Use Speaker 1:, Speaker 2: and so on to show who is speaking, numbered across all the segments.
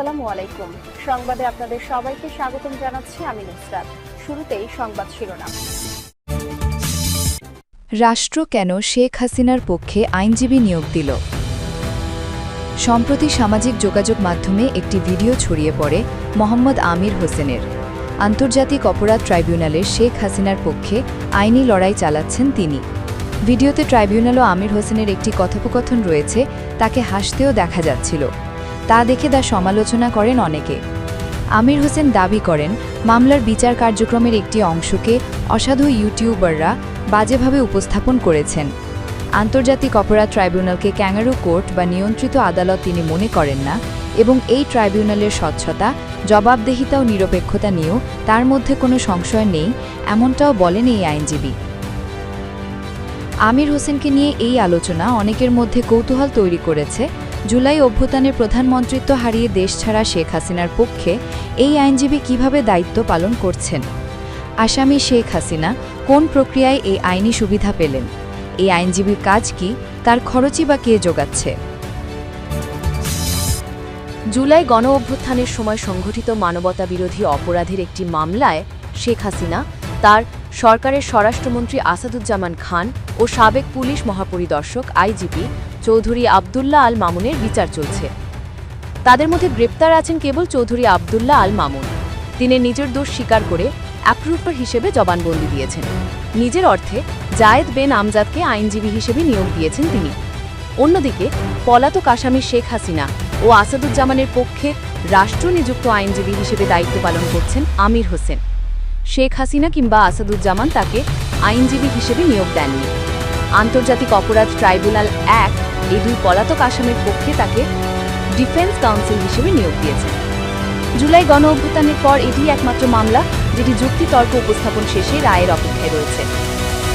Speaker 1: আসসালামু আলাইকুম সংবাদে আপনাদের সবাইকে স্বাগতম জানাচ্ছি আমি নুসরাত শুরুতেই সংবাদ শিরোনাম
Speaker 2: রাষ্ট্র কেন শেখ হাসিনার পক্ষে আইনজীবী নিয়োগ দিল সম্প্রতি সামাজিক যোগাযোগ মাধ্যমে একটি ভিডিও ছড়িয়ে পড়ে মোহাম্মদ আমির হোসেনের আন্তর্জাতিক অপরাধ ট্রাইব্যুনালে শেখ হাসিনার পক্ষে আইনি লড়াই চালাচ্ছেন তিনি ভিডিওতে ট্রাইব্যুনালও আমির হোসেনের একটি কথোপকথন রয়েছে তাকে হাসতেও দেখা যাচ্ছিল তা দেখে তা সমালোচনা করেন অনেকে আমির হোসেন দাবি করেন মামলার বিচার কার্যক্রমের একটি অংশকে অসাধু ইউটিউবাররা বাজেভাবে উপস্থাপন করেছেন আন্তর্জাতিক অপরাধ ট্রাইব্যুনালকে ক্যাঙ্গারু কোর্ট বা নিয়ন্ত্রিত আদালত তিনি মনে করেন না এবং এই ট্রাইব্যুনালের স্বচ্ছতা জবাবদেহিতা ও নিরপেক্ষতা নিয়েও তার মধ্যে কোনো সংশয় নেই এমনটাও বলেন এই আইনজীবী আমির হোসেনকে নিয়ে এই আলোচনা অনেকের মধ্যে কৌতূহল তৈরি করেছে জুলাই অভ্যুত্থানের প্রধানমন্ত্রিত্ব হারিয়ে দেশ ছাড়া শেখ হাসিনার পক্ষে এই আইনজীবী কিভাবে দায়িত্ব পালন করছেন আসামি শেখ হাসিনা কোন প্রক্রিয়ায় এই আইনি সুবিধা পেলেন এই আইনজীবীর কাজ কি তার খরচই বা কে যোগাচ্ছে জুলাই গণ অভ্যুত্থানের সময় সংঘটিত মানবতা বিরোধী অপরাধের একটি মামলায় শেখ হাসিনা তার সরকারের স্বরাষ্ট্রমন্ত্রী আসাদুজ্জামান খান ও সাবেক পুলিশ মহাপরিদর্শক আইজিপি চৌধুরী আবদুল্লাহ আল মামুনের বিচার চলছে তাদের মধ্যে গ্রেপ্তার আছেন কেবল চৌধুরী আবদুল্লাহ আল মামুন তিনি নিজের দোষ স্বীকার করে অ্যাপ্রুভার হিসেবে জবানবন্দি দিয়েছেন নিজের অর্থে জায়েদ বেন আমজাদকে আইনজীবী হিসেবে নিয়োগ দিয়েছেন তিনি অন্যদিকে পলাতক আসামি শেখ হাসিনা ও আসাদুজ্জামানের পক্ষে রাষ্ট্রনিযুক্ত আইনজীবী হিসেবে দায়িত্ব পালন করছেন আমির হোসেন শেখ হাসিনা কিংবা আসাদুজ্জামান তাকে আইনজীবী হিসেবে নিয়োগ দেননি আন্তর্জাতিক অপরাধ ট্রাইব্যুনাল অ্যাক্ট এই দুই পলাতক আসামের পক্ষে তাকে ডিফেন্স কাউন্সিল হিসেবে নিয়োগ দিয়েছেন জুলাই গণ অভ্যুত্থানের পর এটি একমাত্র মামলা যেটি যুক্তিতর্ক উপস্থাপন শেষে রায়ের অপেক্ষায় রয়েছে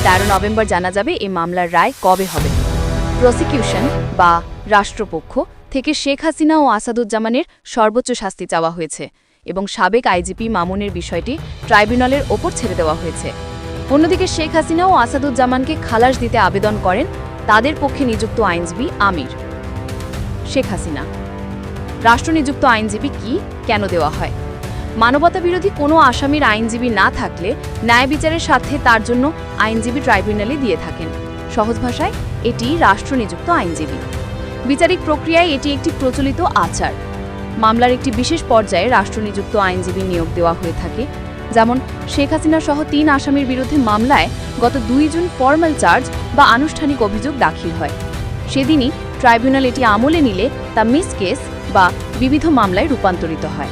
Speaker 2: তেরো নভেম্বর জানা যাবে এই মামলার রায় কবে হবে প্রসিকিউশন বা রাষ্ট্রপক্ষ থেকে শেখ হাসিনা ও আসাদুজ্জামানের সর্বোচ্চ শাস্তি চাওয়া হয়েছে এবং সাবেক আইজিপি মামুনের বিষয়টি ট্রাইব্যুনালের ওপর ছেড়ে দেওয়া হয়েছে অন্যদিকে শেখ হাসিনা ও আসাদুজ্জামানকে খালাস দিতে আবেদন করেন তাদের পক্ষে নিযুক্ত আইনজীবী আমির শেখ হাসিনা রাষ্ট্র নিযুক্ত আইনজীবী কি কেন দেওয়া হয় মানবতা বিরোধী কোনো আসামির আইনজীবী না থাকলে ন্যায় বিচারের সাথে তার জন্য আইনজীবী ট্রাইব্যুনালে দিয়ে থাকেন সহজ ভাষায় এটি রাষ্ট্র নিযুক্ত আইনজীবী বিচারিক প্রক্রিয়ায় এটি একটি প্রচলিত আচার মামলার একটি বিশেষ পর্যায়ে রাষ্ট্র নিযুক্ত আইনজীবী নিয়োগ দেওয়া হয়ে থাকে যেমন শেখ হাসিনা সহ তিন আসামির বিরুদ্ধে মামলায় গত দুই জুন ফর্মাল চার্জ বা আনুষ্ঠানিক অভিযোগ দাখিল হয় সেদিনই ট্রাইব্যুনাল এটি আমলে নিলে তা মিস কেস বা বিবিধ মামলায় রূপান্তরিত হয়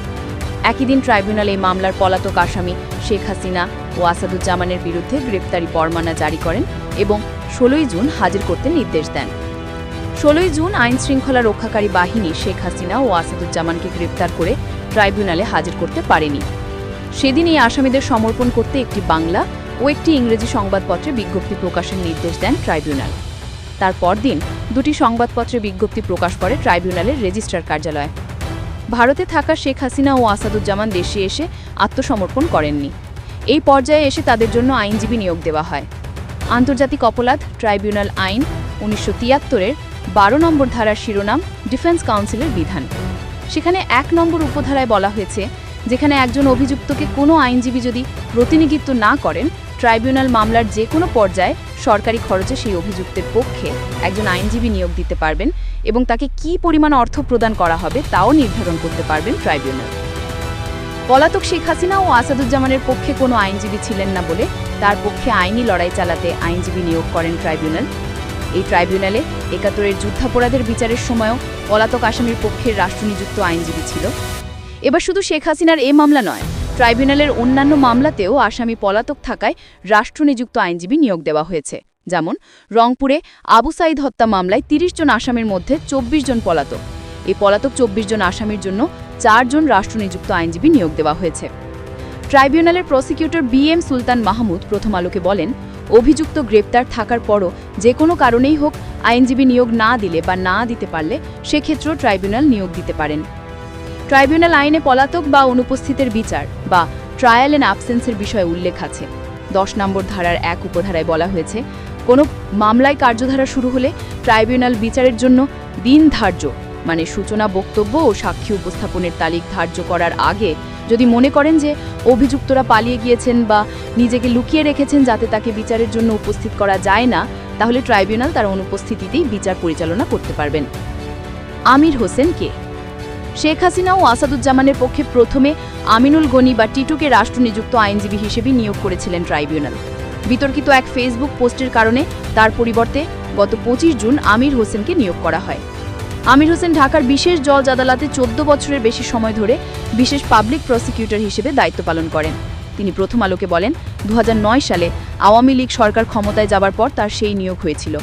Speaker 2: একই দিন ট্রাইব্যুনাল এই মামলার পলাতক আসামি শেখ হাসিনা ও আসাদুজ্জামানের বিরুদ্ধে গ্রেপ্তারি পরমানা জারি করেন এবং ষোলোই জুন হাজির করতে নির্দেশ দেন ষোলোই জুন আইন শৃঙ্খলা রক্ষাকারী বাহিনী শেখ হাসিনা ও আসাদুজ্জামানকে গ্রেপ্তার করে ট্রাইব্যুনালে হাজির করতে পারেনি সেদিন এই আসামিদের সমর্পণ করতে একটি বাংলা ও একটি ইংরেজি সংবাদপত্রে বিজ্ঞপ্তি প্রকাশের নির্দেশ দেন ট্রাইব্যুনাল তার পরদিন দুটি সংবাদপত্রে বিজ্ঞপ্তি প্রকাশ করে ট্রাইব্যুনালের রেজিস্ট্রার কার্যালয় ভারতে থাকা শেখ হাসিনা ও আসাদুজ্জামান দেশে এসে আত্মসমর্পণ করেননি এই পর্যায়ে এসে তাদের জন্য আইনজীবী নিয়োগ দেওয়া হয় আন্তর্জাতিক অপরাধ ট্রাইব্যুনাল আইন উনিশশো তিয়াত্তরের বারো নম্বর ধারার শিরোনাম ডিফেন্স কাউন্সিলের বিধান সেখানে এক নম্বর উপধারায় বলা হয়েছে যেখানে একজন অভিযুক্তকে কোনো আইনজীবী যদি প্রতিনিধিত্ব না করেন ট্রাইব্যুনাল মামলার যে কোনো পর্যায়ে সরকারি খরচে সেই অভিযুক্তের পক্ষে একজন আইনজীবী নিয়োগ দিতে পারবেন এবং তাকে কি পরিমাণ অর্থ প্রদান করা হবে তাও নির্ধারণ করতে পারবেন ট্রাইব্যুনাল পলাতক শেখ হাসিনা ও আসাদুজ্জামানের পক্ষে কোনো আইনজীবী ছিলেন না বলে তার পক্ষে আইনি লড়াই চালাতে আইনজীবী নিয়োগ করেন ট্রাইব্যুনাল এই ট্রাইব্যুনালে একাত্তরের যুদ্ধাপরাধের বিচারের সময়ও পলাতক আসামির পক্ষের রাষ্ট্রনিযুক্ত আইনজীবী ছিল এবার শুধু শেখ হাসিনার এ মামলা নয় ট্রাইব্যুনালের অন্যান্য মামলাতেও আসামি পলাতক থাকায় রাষ্ট্রনিযুক্ত আইনজীবী নিয়োগ দেওয়া হয়েছে যেমন রংপুরে আবু সাইদ হত্যা মামলায় ৩০ জন আসামির মধ্যে ২৪ জন পলাতক এই পলাতক ২৪ জন আসামির জন্য চারজন রাষ্ট্রনিযুক্ত আইনজীবী নিয়োগ দেওয়া হয়েছে ট্রাইব্যুনালের prosecutor B M Sultan Mahmud প্রথম আলোকে বলেন অভিযুক্ত গ্রেপ্তার থাকার পরও যে কোনো কারণেই হোক আইনজীবী নিয়োগ না দিলে বা না দিতে পারলে সেক্ষেত্রেও ট্রাইব্যুনাল নিয়োগ দিতে পারেন ট্রাইব্যুনাল আইনে পলাতক বা অনুপস্থিতের বিচার বা ট্রায়াল অ্যান্ড অ্যাবসেন্সের বিষয়ে উল্লেখ আছে দশ নম্বর ধারার এক উপধারায় বলা হয়েছে কোনো মামলায় কার্যধারা শুরু হলে ট্রাইব্যুনাল বিচারের জন্য দিন ধার্য মানে সূচনা বক্তব্য ও সাক্ষী উপস্থাপনের তালিক ধার্য করার আগে যদি মনে করেন যে অভিযুক্তরা পালিয়ে গিয়েছেন বা নিজেকে লুকিয়ে রেখেছেন যাতে তাকে বিচারের জন্য উপস্থিত করা যায় না তাহলে ট্রাইব্যুনাল তার অনুপস্থিতিতেই বিচার পরিচালনা করতে পারবেন আমির হোসেন কে শেখ হাসিনা ও আসাদুজ্জামানের পক্ষে প্রথমে আমিনুল গনি বা টিটুকে রাষ্ট্র নিযুক্ত আইনজীবী হিসেবে নিয়োগ করেছিলেন ট্রাইব্যুনাল বিতর্কিত এক ফেসবুক পোস্টের কারণে তার পরিবর্তে গত পঁচিশ জুন আমির হোসেনকে নিয়োগ করা হয় আমির হোসেন ঢাকার বিশেষ জজ আদালতে চোদ্দ বছরের বেশি সময় ধরে বিশেষ পাবলিক প্রসিকিউটর হিসেবে দায়িত্ব পালন করেন তিনি প্রথম আলোকে বলেন দু সালে আওয়ামী লীগ সরকার ক্ষমতায় যাবার পর তার সেই নিয়োগ হয়েছিল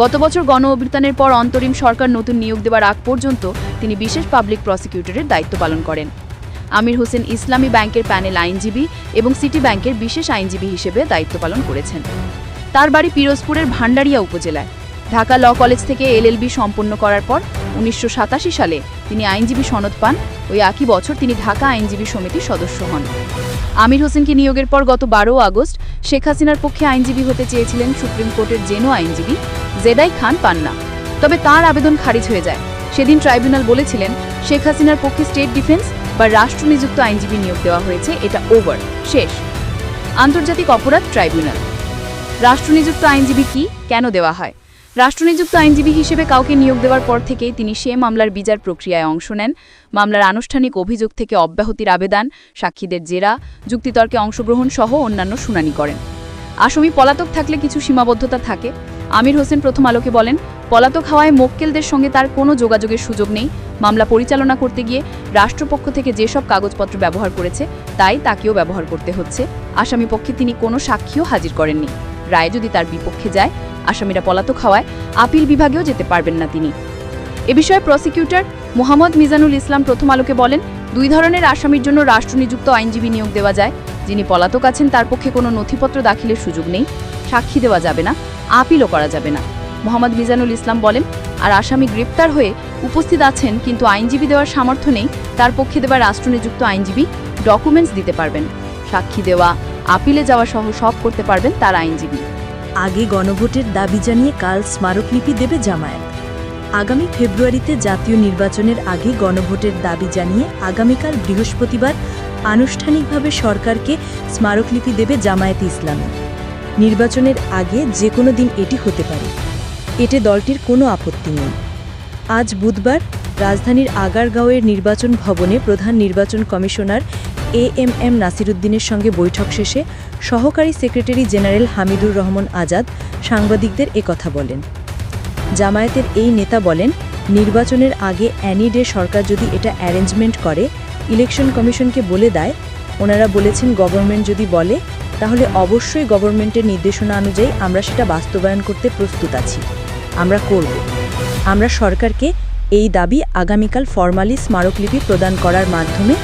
Speaker 2: গত বছর গণ অভ্যুত্থানের পর অন্তরিম সরকার নতুন নিয়োগ দেওয়ার আগ পর্যন্ত তিনি বিশেষ পাবলিক প্রসিকিউটরের দায়িত্ব পালন করেন আমির হোসেন ইসলামী ব্যাংকের প্যানেল আইনজীবী এবং সিটি ব্যাংকের বিশেষ আইনজীবী হিসেবে দায়িত্ব পালন করেছেন তার বাড়ি পিরোজপুরের ভান্ডারিয়া উপজেলায় ঢাকা ল কলেজ থেকে এলএলবি সম্পন্ন করার পর উনিশশো সালে তিনি আইনজীবী সনদ পান ওই একই বছর তিনি ঢাকা আইনজীবী সমিতির সদস্য হন আমির হোসেনকে নিয়োগের পর গত বারো আগস্ট শেখ হাসিনার পক্ষে আইনজীবী হতে চেয়েছিলেন সুপ্রিম কোর্টের জেনো আইনজীবী জেদাই খান পান্না তবে তার আবেদন খারিজ হয়ে যায় সেদিন ট্রাইব্যুনাল বলেছিলেন শেখ হাসিনার পক্ষে স্টেট ডিফেন্স বা রাষ্ট্রনিযুক্ত আইনজীবী নিয়োগ দেওয়া হয়েছে এটা ওভার শেষ আন্তর্জাতিক অপরাধ ট্রাইব্যুনাল রাষ্ট্রনিযুক্ত আইনজীবী কি কেন দেওয়া হয় রাষ্ট্রনিযুক্ত আইনজীবী হিসেবে কাউকে নিয়োগ দেওয়ার পর থেকেই তিনি সে মামলার বিচার প্রক্রিয়ায় অংশ নেন মামলার আনুষ্ঠানিক অভিযোগ থেকে অব্যাহতির আবেদন সাক্ষীদের জেরা যুক্তিতর্কে অংশগ্রহণ সহ অন্যান্য শুনানি করেন আসামি পলাতক থাকলে কিছু সীমাবদ্ধতা থাকে আমির হোসেন প্রথম আলোকে বলেন পলাতক হওয়ায় মক্কেলদের সঙ্গে তার কোনো যোগাযোগের সুযোগ নেই মামলা পরিচালনা করতে গিয়ে রাষ্ট্রপক্ষ থেকে যেসব কাগজপত্র ব্যবহার করেছে তাই তাকেও ব্যবহার করতে হচ্ছে আসামি পক্ষে তিনি কোনো সাক্ষীও হাজির করেননি রায় যদি তার বিপক্ষে যায় আসামিরা পলাতক হওয়ায় আপিল বিভাগেও যেতে পারবেন না তিনি এ বিষয়ে প্রসিকিউটর মোহাম্মদ মিজানুল ইসলাম প্রথম আলোকে বলেন দুই ধরনের আসামির জন্য রাষ্ট্রনিযুক্ত আইনজীবী নিয়োগ দেওয়া যায় যিনি পলাতক আছেন তার পক্ষে কোনো নথিপত্র দাখিলের সুযোগ নেই সাক্ষী দেওয়া যাবে না আপিলও করা যাবে না মোহাম্মদ মিজানুল ইসলাম বলেন আর আসামি গ্রেপ্তার হয়ে উপস্থিত আছেন কিন্তু আইনজীবী দেওয়ার সামর্থ্য নেই তার পক্ষে দেওয়া রাষ্ট্রনিযুক্ত আইনজীবী ডকুমেন্টস দিতে পারবেন সাক্ষী দেওয়া আপিলে যাওয়া সহ সব করতে পারবেন তার আইনজীবী
Speaker 3: আগে গণভোটের দাবি জানিয়ে কাল স্মারকলিপি দেবে জামায়াত আগামী ফেব্রুয়ারিতে জাতীয় নির্বাচনের আগে গণভোটের দাবি জানিয়ে আগামীকাল বৃহস্পতিবার আনুষ্ঠানিকভাবে সরকারকে স্মারকলিপি দেবে জামায়াত ইসলামী নির্বাচনের আগে যে কোনো দিন এটি হতে পারে এতে দলটির কোনো আপত্তি নেই আজ বুধবার রাজধানীর আগারগাঁওয়ের নির্বাচন ভবনে প্রধান নির্বাচন কমিশনার এ এম এম নাসিরুদ্দিনের সঙ্গে বৈঠক শেষে সহকারী সেক্রেটারি জেনারেল হামিদুর রহমান আজাদ সাংবাদিকদের কথা বলেন জামায়াতের এই নেতা বলেন নির্বাচনের আগে অ্যানি ডে সরকার যদি এটা অ্যারেঞ্জমেন্ট করে ইলেকশন কমিশনকে বলে দেয় ওনারা বলেছেন গভর্নমেন্ট যদি বলে তাহলে অবশ্যই গভর্নমেন্টের নির্দেশনা অনুযায়ী আমরা সেটা বাস্তবায়ন করতে প্রস্তুত আছি আমরা করব আমরা সরকারকে এই দাবি আগামীকাল ফর্মালি স্মারকলিপি প্রদান করার মাধ্যমে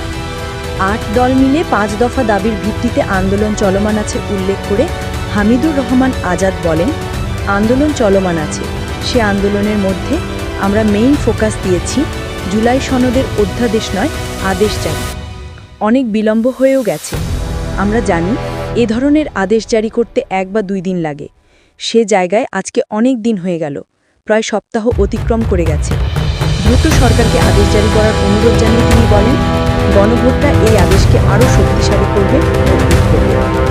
Speaker 3: আট দল মিলে পাঁচ দফা দাবির ভিত্তিতে আন্দোলন চলমান আছে উল্লেখ করে হামিদুর রহমান আজাদ বলেন আন্দোলন চলমান আছে সে আন্দোলনের মধ্যে আমরা মেইন ফোকাস দিয়েছি জুলাই সনদের অধ্যাদেশ নয় আদেশ জারি অনেক বিলম্ব হয়েও গেছে আমরা জানি এ ধরনের আদেশ জারি করতে এক বা দুই দিন লাগে সে জায়গায় আজকে অনেক দিন হয়ে গেল প্রায় সপ্তাহ অতিক্রম করে গেছে দ্রুত সরকারকে আদেশ জারি করার অনুরোধ জানিয়ে তিনি বলেন গণভোটটা এই আদেশকে আরও শক্তিশালী করবে